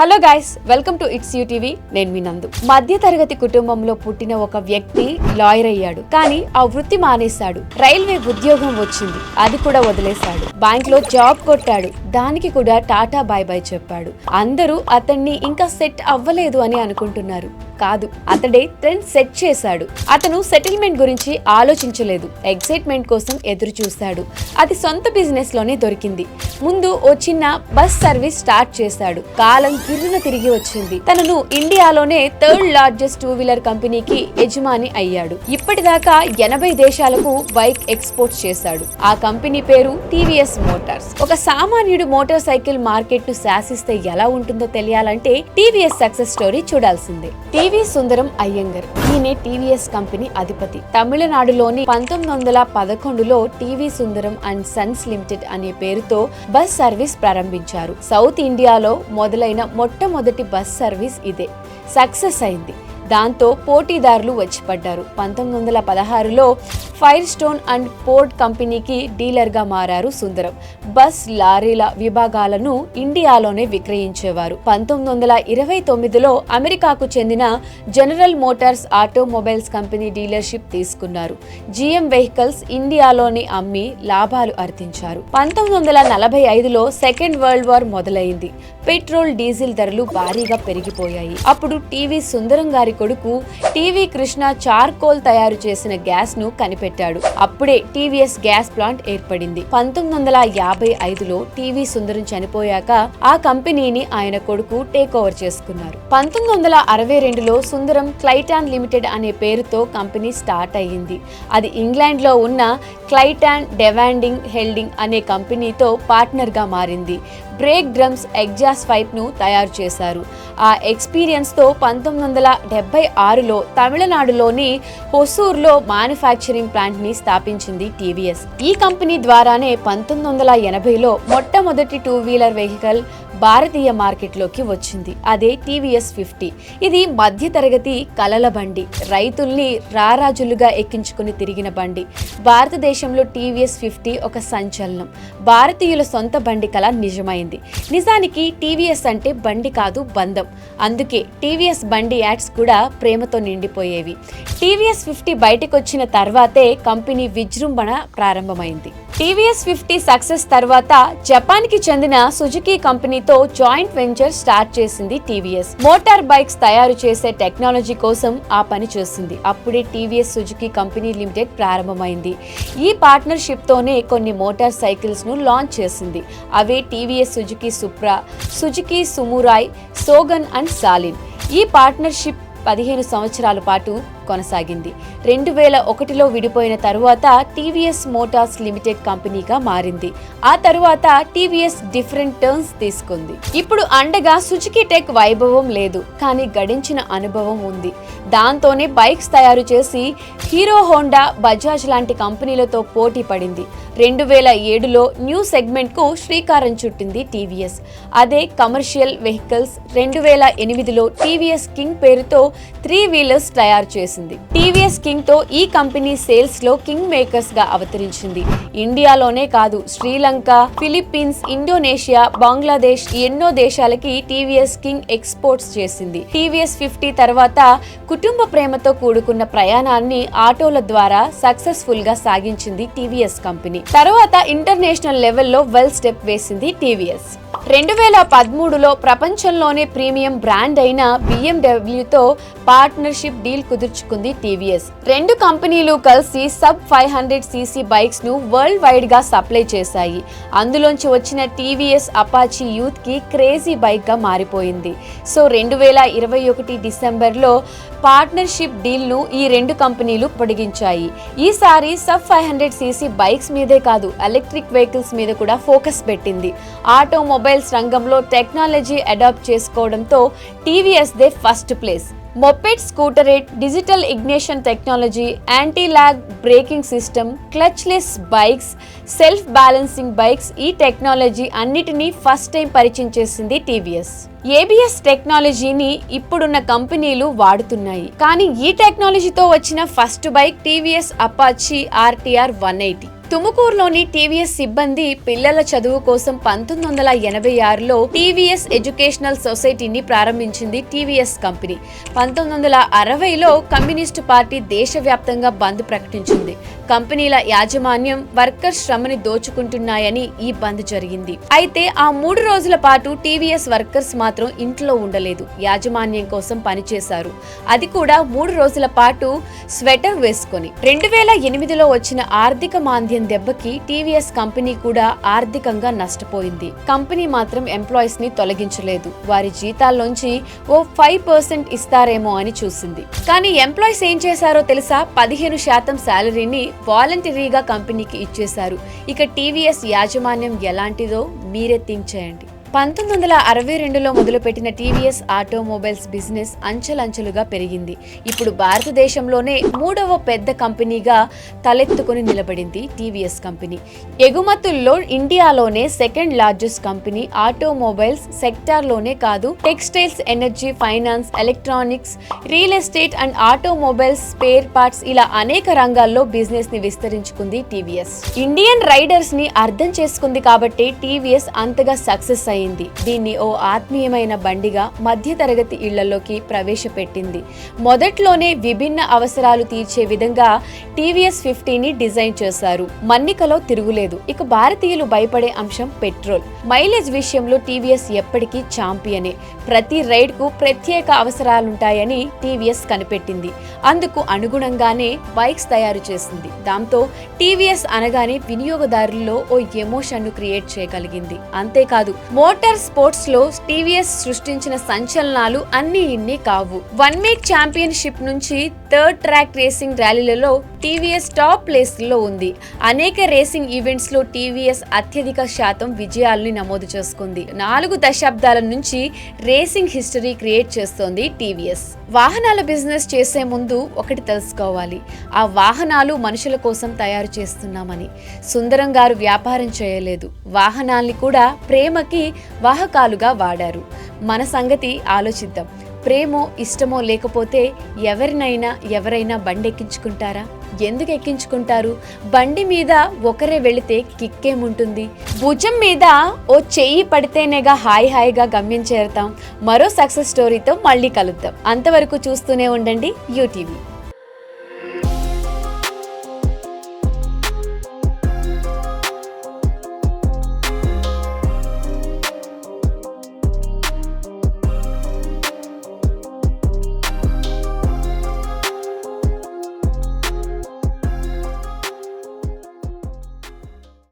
Hello guys welcome to its you TV నేను మీ నందు. మధ్య తరగతి కుటుంబంలో పుట్టిన ఒక వ్యక్తి లాయర్ అయ్యాడు. కానీ ఆ వృత్తి మానేశాడు. రైల్వే ఉద్యోగం వచ్చింది. అది కూడా వదిలేశాడు. బ్యాంక్లో జాబ్ కొట్టాడు. దానికి కూడా టాటా బాయ్ బాయ్ చెప్పాడు. అందరూ అతన్ని ఇంకా సెట్ అవ్వలేదు అని అనుకుంటున్నారు. కాదు అతడే ట్రెండ్ సెట్ చేశాడు. అతను సెటిల్మెంట్ గురించి ఆలోచించలేదు. ఎక్సైట్మెంట్ కోసం ఎదురు చూశాడు అది సొంత బిజినెస్లోనే దొరికింది. ముందు ఓ చిన్న బస్ సర్వీస్ స్టార్ట్ చేశాడు. కాలం గిర్రున తిరిగి వచ్చింది. తనను ఇండియాలోనే థర్డ్ లార్జెస్ట్ టూ వీలర్ కంపెనీకి యజమాని అయ్యాడు. ఇప్పటిదాకా ఎనభై దేశాలకు బైక్ ఎక్స్పోర్ట్ చేశాడు. ఆ కంపెనీ పేరు టీవీఎస్ మోటార్స్. ఒక సామాన్యుడు మోటార్ సైకిల్ మార్కెట్ను శాసిస్తే ఎలా ఉంటుందో తెలియాలంటే టీవీఎస్ సక్సెస్ స్టోరీ చూడాల్సిందే. టీవీ సుందరం అయ్యంగర్ ఈయనే టీవీఎస్ కంపెనీ అధిపతి. తమిళనాడులోని పంతొమ్మిది వందల పదకొండులో TV Sundaram and sons limited అనే పేరుతో బస్ సర్వీస్ ప్రారంభించారు. సౌత్ ఇండియాలో మొదలైన మొట్టమొదటి బస్ సర్వీస్ ఇదే. సక్సెస్ అయింది. దాంతో పోటీదారులు వచ్చిపడ్డారు. పంతొమ్మిది వందల పదహారులో ఫైర్ స్టోన్ అండ్ పోర్ట్ కంపెనీకి డీలర్గా మారారు సుందరం. బస్ లారీల విభాగాలను ఇండియాలోనే విక్రయించేవారు. పంతొమ్మిది వందల ఇరవై తొమ్మిదిలో అమెరికాకు చెందిన General Motors automobiles company dealership తీసుకున్నారు. జిఎం వెహికల్స్ ఇండియాలోని అమ్మి లాభాలు అర్థించారు పంతొమ్మిది వందల నలభై ఐదులో సెకండ్ వరల్డ్ వార్ మొదలైంది. పెట్రోల్ డీజిల్ ధరలు భారీగా పెరిగిపోయాయి. అప్పుడు టీవీ సుందరం గారి కొడుకు టీవీ కృష్ణ చార్కోల్ తయారు చేసిన గ్యాస్ను కనిపెట్టాడు. అప్పుడే టీవీఎస్ గ్యాస్ ప్లాంట్ ఏర్పడింది. పంతొమ్మిది వందల యాభై ఐదులో టీవీ సుందరం చనిపోయాక ఆ కంపెనీని ఆయన కొడుకు టేక్ ఓవర్ చేసుకున్నారు. పంతొమ్మిది వందల అరవై రెండులో సుందరం క్లైటాన్ లిమిటెడ్ అనే పేరుతో కంపెనీ స్టార్ట్ అయ్యింది. అది ఇంగ్లాండ్లో ఉన్న క్లైటాన్ డెవాండింగ్ హెల్డింగ్ అనే కంపెనీతో పార్ట్నర్గా మారింది. బ్రేక్ డ్రమ్స్ ఎగ్జాస్ట్ పైప్ను తయారు చేశారు. ఆ ఎక్స్పీరియన్స్తో పంతొమ్మిది వందల డెబ్బై ఆరులో తమిళనాడులోని హొసూర్లో మ్యానుఫ్యాక్చరింగ్ ప్లాంట్ని స్థాపించింది టీవీఎస్. ఈ కంపెనీ ద్వారానే పంతొమ్మిది వందల ఎనభైలో మొట్టమొదటి టూ వీలర్ వెహికల్ భారతీయ మార్కెట్లోకి వచ్చింది. అదే టీవీఎస్ ఫిఫ్టీ. ఇది మధ్యతరగతి కలల బండి. రైతుల్ని రారాజులుగా ఎక్కించుకుని తిరిగిన బండి. భారతదేశంలో టీవీఎస్ ఫిఫ్టీ ఒక సంచలనం. భారతీయుల సొంత బండి కళ నిజమైంది. నిజానికి టీవీఎస్ అంటే బండి కాదు బంధం. అందుకే టీవీఎస్ బండి యాడ్స్ కూడా ప్రేమతో నిండిపోయేవి. టీవీఎస్ ఫిఫ్టీ బయటకు వచ్చిన తర్వాతే కంపెనీ విజృంభణ ప్రారంభమైంది. టీవీఎస్ ఫిఫ్టీ సక్సెస్ తర్వాత జపాన్కి చెందిన సుజుకి కంపెనీతో తో జాయింట్ వెంచర్ స్టార్ట్ చేసింది టీవీఎస్. మోటార్ బైక్స్ తయారు చేసే టెక్నాలజీ కోసం ఆ పని చేసింది. అప్పుడే టీవీఎస్ సుజుకి కంపెనీ లిమిటెడ్ ప్రారంభమైంది. ఈ పార్ట్నర్షిప్ తోనే కొన్ని మోటార్ సైకిల్స్ను లాంచ్ చేసింది. అవే TVS Suzuki Supra Suzuki Samurai Shogun and Shaolin. ఈ పార్ట్నర్షిప్ పదిహేను సంవత్సరాల పాటు కొనసాగింది. రెండు వేల ఒకటిలో విడిపోయిన తరువాత టీవీఎస్ మోటార్స్ లిమిటెడ్ కంపెనీగా మారింది. ఆ తరువాత టీవీఎస్ డిఫరెంట్ టర్న్స్ తీసుకుంది. ఇప్పుడు అండగా సుజుకి టెక్ వైభవం లేదు కానీ గడించిన అనుభవం ఉంది. దాంతోనే బైక్స్ తయారు చేసి హీరో హోండా బజాజ్ లాంటి కంపెనీలతో పోటీ పడింది. రెండు వేల ఏడులో న్యూ సెగ్మెంట్కు శ్రీకారం చుట్టింది టీవీఎస్. అదే కమర్షియల్ వెహికల్స్. రెండు వేల ఎనిమిదిలో టీవీఎస్ కింగ్ పేరుతో త్రీ వీలర్స్ తయారు చేసింది. టీవీఎస్ కింగ్తో ఈ కంపెనీ సేల్స్లో కింగ్ మేకర్స్గా అవతరించింది. ఇండియాలోనే కాదు శ్రీలంక ఫిలిప్పీన్స్ ఇండోనేషియా బంగ్లాదేశ్ ఎన్నో దేశాలకి టీవీఎస్ కింగ్ ఎక్స్పోర్ట్స్ చేసింది. టీవీఎస్ ఫిఫ్టీ తర్వాత కుటుంబ ప్రేమతో కూడుకున్న ప్రయాణాన్ని ఆటోల ద్వారా సక్సెస్ఫుల్గా సాగించింది టీవీఎస్ కంపెనీ. తర్వాత ఇంటర్నేషనల్ లెవెల్లో వెల్ స్టెప్ వేసింది టీవీఎస్. రెండు వేల పదమూడులో ప్రపంచంలోనే ప్రీమియం బ్రాండ్ అయిన బిఎండబ్ల్యూతో పార్ట్నర్షిప్ డీల్ కుదుర్చుకుంది టీవీఎస్. రెండు కంపెనీలు కలిసి సబ్ ఫైవ్ హండ్రెడ్ సీసీ బైక్స్ను వరల్డ్ వైడ్గా సప్లై చేశాయి. అందులోంచి వచ్చిన టీవీఎస్ అపాచీ యూత్కి క్రేజీ బైక్గా మారిపోయింది. సో రెండు వేల ఇరవై ఒకటి డిసెంబర్లో పార్ట్నర్షిప్ డీల్ను ఈ రెండు కంపెనీలు పొడిగించాయి. ఈసారి sub five hundred CC bikes మీదే కాదు ఎలక్ట్రిక్ వెహికల్స్ మీద కూడా ఫోకస్ పెట్టింది. ఆటోమొబైల్ ఆటోమొబైల్స్ రంగంలో టెక్నాలజీ అడాప్ట్ చేసుకోవడంతో TVS they first place. Moped scooterette digital ignition technology anti lock braking system clutchless bikes self balancing bikes ఈ టెక్నాలజీ అన్నిటినీ first time పరిచయం చేసింది టీవీఎస్. ఏబిఎస్ టెక్నాలజీని ఇప్పుడున్న కంపెనీలు వాడుతున్నాయి. కానీ ఈ టెక్నాలజీతో వచ్చిన first bike TVS Apache RTR one eighty. తుముకూరులోని TVS సిబ్బంది పిల్లల చదువు కోసం పంతొమ్మిది వందల ఎనభై ఆరులో టీవీఎస్ ఎడ్యుకేషనల్ సొసైటీని ప్రారంభించింది టీవీఎస్ కంపెనీ. పంతొమ్మిది వందల అరవైలో కమ్యూనిస్టు పార్టీ దేశవ్యాప్తంగా బంద్ ప్రకటించింది. కంపెనీల యాజమాన్యం వర్కర్స్ శ్రమని దోచుకుంటున్నాయని ఈ బంద్ జరిగింది. అయితే ఆ మూడు రోజుల పాటు టీవీఎస్ వర్కర్స్ మాత్రం ఇంట్లో ఉండలేదు. యాజమాన్యం కోసం పనిచేశారు. అది కూడా మూడు రోజుల పాటు స్వెటర్ వేసుకొని. రెండు వేల ఎనిమిదిలో వచ్చిన ఆర్థిక మాంద్యం దెబ్బకి టీవీఎస్ కంపెనీ కూడా ఆర్థికంగా నష్టపోయింది. కంపెనీ మాత్రం ఎంప్లాయీస్ని తొలగించలేదు. వారి జీతాల్లోంచి ఓ ఫైవ్ పర్సెంట్ ఇస్తారేమో అని చూసింది. కానీ ఎంప్లాయీస్ ఏం చేశారో తెలుసా? పదిహేను శాతం శాలరీని వాలంటరీగా కంపెనీకి ఇచ్చేశారు. ఇక టీవీఎస్ యాజమాన్యం ఎలాంటిదో మీరే థింక్ చేయండి. పంతొమ్మిది వందల అరవై రెండులో మొదలుపెట్టిన టీవీఎస్ ఆటోమొబైల్స్ బిజినెస్ అంచెలంచెలుగా పెరిగింది. ఇప్పుడు భారతదేశంలోనే మూడవ పెద్ద కంపెనీగా తలెత్తుకుని నిలబడింది టీవీఎస్ కంపెనీ. ఎగుమతుల్లో ఇండియాలోనే సెకండ్ లార్జెస్ట్ కంపెనీ ఆటోమొబైల్స్ సెక్టార్లోనే కాదు textiles energy finance electronics real estate and automobiles spare parts ఇలా అనేక రంగాల్లో బిజినెస్ని విస్తరించుకుంది టీవీఎస్. ఇండియన్ రైడర్స్ని అర్థం చేసుకుంది కాబట్టి టీవీఎస్ అంతగా సక్సెస్ అయింది. దీన్ని ఓ ఆత్మీయమైన బండిగా మధ్యతరగతి ఇళ్ళలోకి ప్రవేశపెట్టింది. మొదట్లోనే విభిన్న అవసరాలు తీర్చే విధంగా టీవీఎస్ ఫిఫ్టీని డిజైన్ చేశారు. మన్నికలో తిరుగులేదు. ఇక భారతీయులు భయపడే అంశం పెట్రోల్. మైలేజ్ విషయంలో టీవీఎస్ ఎప్పటికీ ఛాంపియనే. ప్రతి రైడ్కు ప్రత్యేక అవసరాలుంటాయని టీవీఎస్ కనిపెట్టింది. అందుకు అనుగుణంగానే బైక్స్ తయారు చేసింది. దాంతో టీవీఎస్ అనగానే వినియోగదారుల్లో ఓ ఎమోషన్ను క్రియేట్ చేయగలిగింది. అంతేకాదు మోటార్ స్పోర్ట్స్లో టీవీఎస్ సృష్టించిన సంచలనాలు అన్ని ఇన్ని కావు. వన్ మేక్ ఛాంపియన్షిప్ నుంచి థర్డ్ ట్రాక్ రేసింగ్ ర్యాలీలలో టీవీఎస్ టాప్ ప్లేస్లో ఉంది. అనేక రేసింగ్ ఈవెంట్స్లో టీవీఎస్ అత్యధిక శాతం విజయాల్ని నమోదు చేసుకుంది. నాలుగు దశాబ్దాల నుంచి రేసింగ్ హిస్టరీ క్రియేట్ చేస్తోంది టీవీఎస్. వాహనాల బిజినెస్ చేసే ముందు ఒకటి తెలుసుకోవాలి. ఆ వాహనాలు మనుషుల కోసం తయారు చేస్తున్నామని. సుందరం గారు వ్యాపారం చేయలేదు. వాహనాల్ని కూడా ప్రేమకి వాహకాలుగా వాడారు. మన సంగతి ఆలోచిద్దాం. ప్రేమో ఇష్టమో లేకపోతే ఎవరినైనా ఎవరైనా బండి ఎక్కించుకుంటారా ఎందుకు ఎక్కించుకుంటారు? బండి మీద ఒకరే వెళితే కిక్కేముంటుంది? భుజం మీద ఓ చెయ్యి పడితేనేగా హాయి హాయిగా గమ్యం చేరుతాం. మరో సక్సెస్ స్టోరీతో మళ్ళీ కలుద్దాం. అంతవరకు చూస్తూనే ఉండండి యూటీవీ.